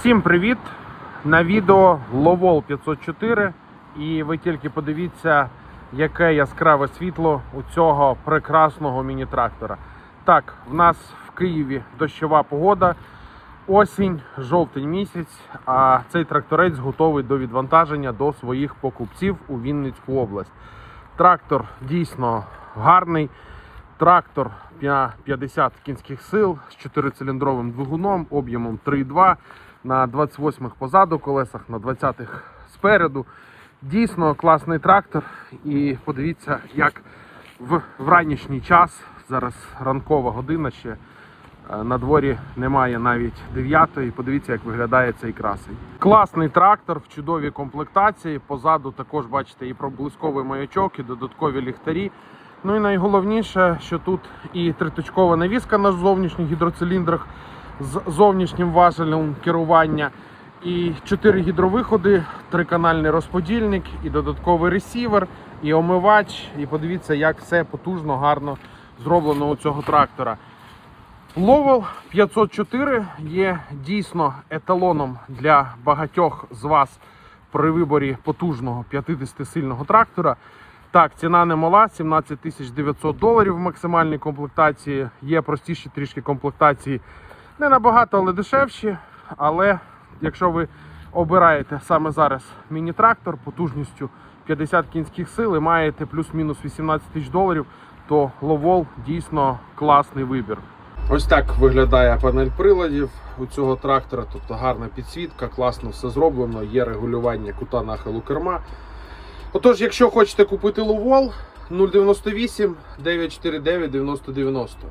Всім привіт! На відео Ловол 504. І ви тільки подивіться, яке яскраве світло у цього прекрасного міні-трактора. Так, в нас в Києві дощова погода, осінь, жовтень місяць. А цей тракторець готовий до відвантаження до своїх покупців у Вінницьку область. Трактор дійсно гарний. Трактор 50 кінських сил з 4-циліндровим двигуном, об'ємом 3,2 на 28-х позаду колесах, на 20-х спереду. Дійсно класний трактор. І подивіться, як в, в ранішній час, зараз ранкова година ще. е, На дворі немає навіть 9-ї. Подивіться, як виглядає цей красень. Класний трактор в чудовій комплектації. Позаду також бачите і проблисковий маячок, і додаткові ліхтарі. Ну і найголовніше, що тут і триточкова навіска на зовнішніх гідроциліндрах з зовнішнім важелем керування, і чотири гідровиходи, триканальний розподільник, і додатковий ресівер, і омивач. І подивіться, як все потужно, гарно зроблено у цього трактора. Ловел 504 є дійсно еталоном для багатьох з вас при виборі потужного 50-сильного трактора. Так, ціна не мала, 17 тисяч 900 доларів в максимальній комплектації. Є простіші трішки комплектації, не набагато, але дешевші. Але якщо ви обираєте саме зараз міні-трактор потужністю 50 кінських сил і маєте плюс-мінус 18 тисяч доларів, то Ловол дійсно класний вибір. Ось так виглядає панель приладів у цього трактора. Тобто гарна підсвітка, класно все зроблено, є регулювання кута нахилу керма. Отож, якщо хочете купити Ловол 098 949 9090.